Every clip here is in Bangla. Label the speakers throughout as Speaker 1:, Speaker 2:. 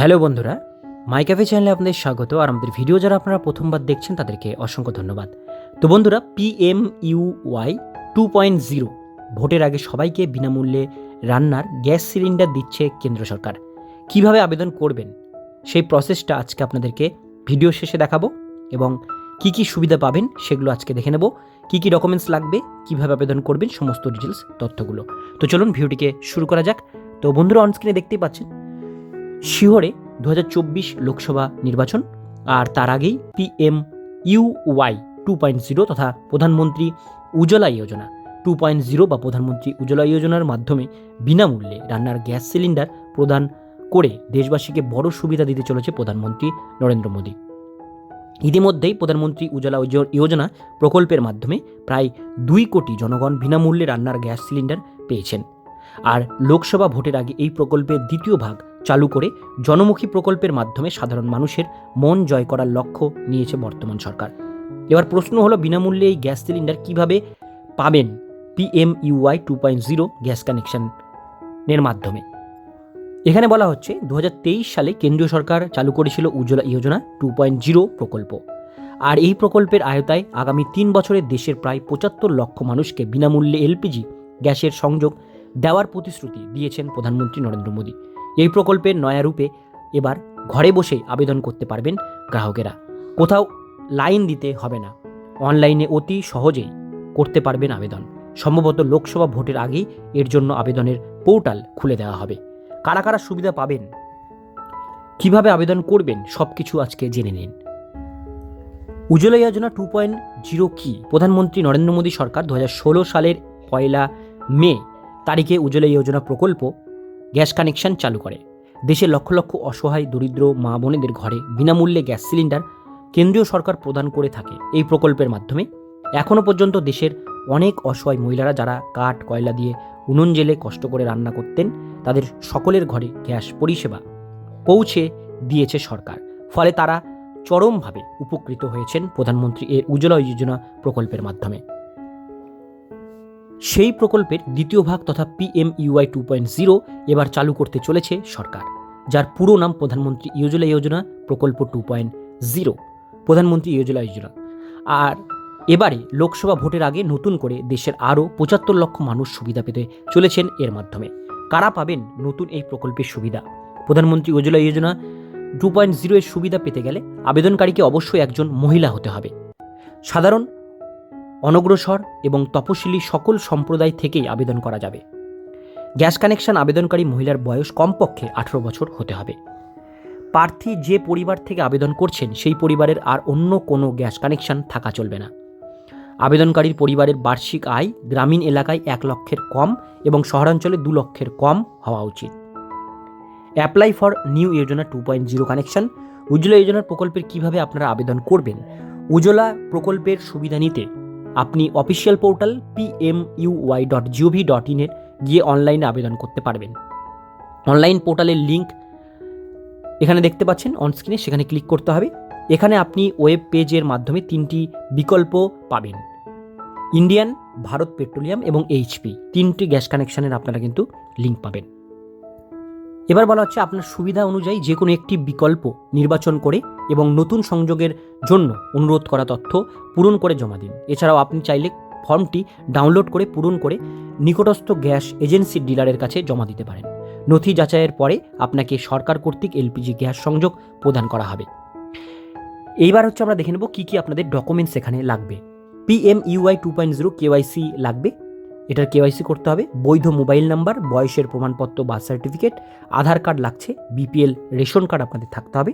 Speaker 1: হ্যালো বন্ধুরা, মাই ক্যাফে চ্যানেলে আপনাদের স্বাগত, আর আমাদের ভিডিও যারা আপনারা প্রথমবার দেখছেন, তাদেরকে অসংখ্য ধন্যবাদ। তো বন্ধুরা PM U Y two point zero ভোটের আগে সবাইকে বিনামূল্যে রান্নার গ্যাস সিলিন্ডার দিচ্ছে কেন্দ্র সরকার। কীভাবে আবেদন করবেন? সেই প্রসেসটা আজকে আপনাদেরকে ভিডিও শেষে দেখাবো, এবং কি কি সুবিধা পাবেন সেগুলো আজকে দেখে নেব, কি কি ডকুমেন্টস লাগবে, কীভাবে আবেদন করবেন, সমস্ত ডিটেলস তথ্যগুলো। তো চলুন ভিডিওটিকে শুরু করা যাক। তো বন্ধুরা অনস্ক্রিনে দেখতেই পাচ্ছেন শিহরে দু হাজার চব্বিশ লোকসভা নির্বাচন আর তার আগেই PM UY two point zero তথা প্রধানমন্ত্রী Ujjwala Yojana two point zero বা প্রধানমন্ত্রী উজ্জ্বলা যোজনার মাধ্যমে বিনামূল্যে রান্নার গ্যাস সিলিন্ডার প্রদান করে দেশবাসীকে বড় সুবিধা দিতে চলেছে প্রধানমন্ত্রী নরেন্দ্র মোদী। ইতিমধ্যেই প্রধানমন্ত্রী উজ্জ্বলা যোজ- যোজনা প্রকল্পের মাধ্যমে প্রায় দুই কোটি জনগণ বিনামূল্যে রান্নার গ্যাস সিলিন্ডার পেয়েছেন। আর লোকসভা ভোটের আগে এই প্রকল্পের দ্বিতীয় ভাগ চালু করে জনমুখী প্রকল্পের মাধ্যমে সাধারণ মানুষের মন জয় করার লক্ষ্য নিয়েছে বর্তমান সরকার। এবার প্রশ্ন হলো, বিনামূল্যে এই গ্যাস সিলিন্ডার কীভাবে পাবেন PM UI two point zero gas কানেকশনের মাধ্যমে? এখানে বলা হচ্ছে দু হাজার তেইশ সালে কেন্দ্রীয় সরকার চালু করেছিল Ujjwala Yojana two point zero প্রকল্প। আর এই প্রকল্পের আয়তায় আগামী তিন বছরে দেশের প্রায় পঁচাত্তর লক্ষ মানুষকে বিনামূল্যে এলপিজি গ্যাসের সংযোগ দেওয়ার প্রতিশ্রুতি দিয়েছেন প্রধানমন্ত্রী নরেন্দ্র মোদী। এই প্রকল্পের নয়া রূপে এবার ঘরে বসে আবেদন করতে পারবেন গ্রাহকেরা। কোথাও লাইন দিতে হবে না। অনলাইনে অতি সহজেই করতে পারবেন আবেদন। সম্ভবত লোকসভা ভোটের আগেই এর জন্য আবেদনের পোর্টাল খুলে দেওয়া হবে। কারা কারা সুবিধা পাবেন? কীভাবে আবেদন করবেন? সব কিছু আজকে জেনে নিন। Ujjwala Yojana two point zero কি? প্রধানমন্ত্রী নরেন্দ্র মোদী সরকার দু হাজার ষোলো সালের পয়লা মে তারিখে উজ্জ্বলা যোজনা প্রকল্প গ্যাস কানেকশন চালু করে। দেশের লক্ষ লক্ষ অসহায়, দরিদ্র মা বোনেদের ঘরে বিনামূল্যে গ্যাস সিলিন্ডার কেন্দ্রীয় সরকার প্রদান করে থাকে এই প্রকল্পের মাধ্যমে। এখনও পর্যন্ত দেশের অনেক অসহায় মহিলারা যারা কাঠ, কয়লা দিয়ে উনুন জেলে কষ্ট করে রান্না করতেন, তাদের সকলের ঘরে গ্যাস পরিষেবা পৌঁছে দিয়েছে সরকার। ফলে তারা চরমভাবে উপকৃত হয়েছেন প্রধানমন্ত্রী এর উজ্জ্বলা যোজনা প্রকল্পের মাধ্যমে। সেই প্রকল্পের দ্বিতীয় ভাগ তথা PM UI two point zero এবার চালু করতে চলেছে সরকার, যার পুরো নাম প্রধানমন্ত্রী ইয়োজলা যোজনা প্রকল্প টু পয়েন্ট জিরো প্রধানমন্ত্রী ইয়োজলা যোজনা। আর এবারে লোকসভা ভোটের আগে নতুন করে দেশের আরও পঁচাত্তর লক্ষ মানুষ সুবিধা পেতে চলেছেন এর মাধ্যমে। কারা পাবেন নতুন এই প্রকল্পের সুবিধা? প্রধানমন্ত্রী Ujjwala Yojana two point zero এর সুবিধা পেতে গেলে আবেদনকারীকে অবশ্যই একজন মহিলা হতে হবে। সাধারণ অনগ্রসর এবং তপশিলি সকল সম্প্রদায় থেকেই আবেদন করা যাবে। গ্যাস কানেকশন আবেদনকারী মহিলার বয়স কমপক্ষে আঠেরো বছর হতে হবে। প্রার্থী যে পরিবার থেকে আবেদন করছেন, সেই পরিবারের আর অন্য কোনো গ্যাস কানেকশন থাকা চলবে না। আবেদনকারীর পরিবারের বার্ষিক আয় গ্রামীণ এলাকায় এক লক্ষের কম এবং শহরাঞ্চলে দু লক্ষের কম হওয়া উচিত। Apply for new Yojana two point zero connection. Ujjwala যোজনার প্রকল্পের কীভাবে আপনারা আবেদন করবেন? উজ্জ্বলা প্রকল্পের সুবিধা নিতে আপনি official portal PMUY dot GOV dot ইনের গিয়ে অনলাইনে আবেদন করতে পারবেন। অনলাইন পোর্টালের লিঙ্ক এখানে দেখতে পাচ্ছেন অনস্ক্রিনে সেখানে ক্লিক করতে হবে। এখানে আপনি ওয়েব পেজের মাধ্যমে তিনটি বিকল্প পাবেন। ইন্ডিয়ান ভারত পেট্রোলিয়াম এবং এইচপি তিনটি গ্যাস কানেকশনের আপনারা কিন্তু লিঙ্ক পাবেন। এবার বলা হচ্ছে আপনার সুবিধা অনুযায়ী যে কোনো একটি বিকল্প নির্বাচন করে এবং নতুন সংযোগের জন্য অনুরোধ করা তথ্য পূরণ করে জমা দিন। এছাড়াও আপনি চাইলে ফর্মটি ডাউনলোড করে পূরণ করে নিকটস্থ গ্যাস এজেন্সির ডিলারের কাছে জমা দিতে পারেন। নথি যাচাইয়ের পরে আপনাকে সরকার কর্তৃক এলপিজি গ্যাস সংযোগ প্রদান করা হবে। এইবার হচ্ছে আমরা দেখে নেব কী কী আপনাদের ডকুমেন্টস এখানে লাগবে। PM UI two point zero KYC লাগবে। এটার কেওয়াইসি করতে হবে, বৈধ মোবাইল নাম্বার, বয়সের প্রমাণপত্র বার্থ সার্টিফিকেট আধার কার্ড লাগছে বিপিএল রেশন কার্ড আপনাদের থাকতে হবে।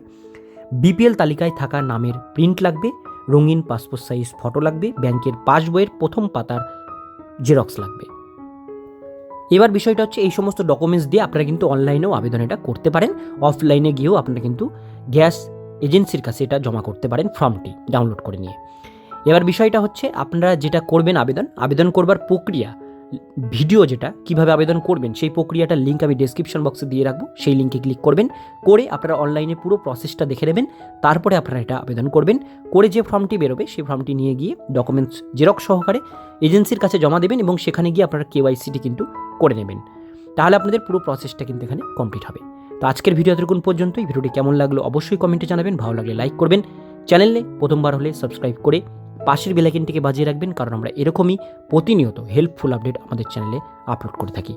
Speaker 1: বিপিএল তালিকায় থাকা নামের প্রিন্ট লাগবে, রঙিন পাসপোর্ট সাইজ ফটো লাগবে, ব্যাংকের পাসবইয়ের প্রথম পাতার জেরক্স লাগবে। এবার বিষয়টা হচ্ছে এই সমস্ত ডকুমেন্টস দিয়ে আপনারা কিন্তু অনলাইনেও আবেদন এটা করতে পারেন অফলাইনে গিয়েও আপনারা কিন্তু গ্যাস এজেন্সির কাছে এটা জমা করতে পারেন ফর্মটি ডাউনলোড করে নিয়ে। এবার বিষয়টা হচ্ছে আপনারা যেটা করবেন আবেদন আবেদন করবার প্রক্রিয়া ভিডিও যেটা, কীভাবে আবেদন করবেন, সেই প্রক্রিয়াটার লিঙ্ক আমি ডেসক্রিপশন বক্সে দিয়ে রাখব। সেই লিঙ্কে ক্লিক করবেন, করে আপনারা অনলাইনে পুরো প্রসেসটা দেখে নেবেন, তারপরে আপনারা এটা আবেদন করবেন। করে যে ফর্মটি বেরোবে, সেই ফর্মটি নিয়ে গিয়ে ডকুমেন্টস জেরক্স সহকারে এজেন্সির কাছে জমা দেবেন এবং সেখানে গিয়ে আপনারা কেওয়াইসিটি কিন্তু করে নেবেন। তাহলে আপনাদের পুরো প্রসেসটা কিন্তু এখানে কমপ্লিট হবে। তো আজকের ভিডিও এতক্ষণ পর্যন্ত এই ভিডিওটি কেমন লাগল অবশ্যই কমেন্টে জানাবেন, ভালো লাগলে লাইক করবেন। চ্যানেলে প্রথমবার হলে সাবস্ক্রাইব করে পাশের বেলাকিনটিকে বাজিয়ে রাখবেন, কারণ আমরা এরকমই প্রতিনিয়ত হেল্পফুল আপডেট আমাদের চ্যানেলে আপলোড করে থাকি।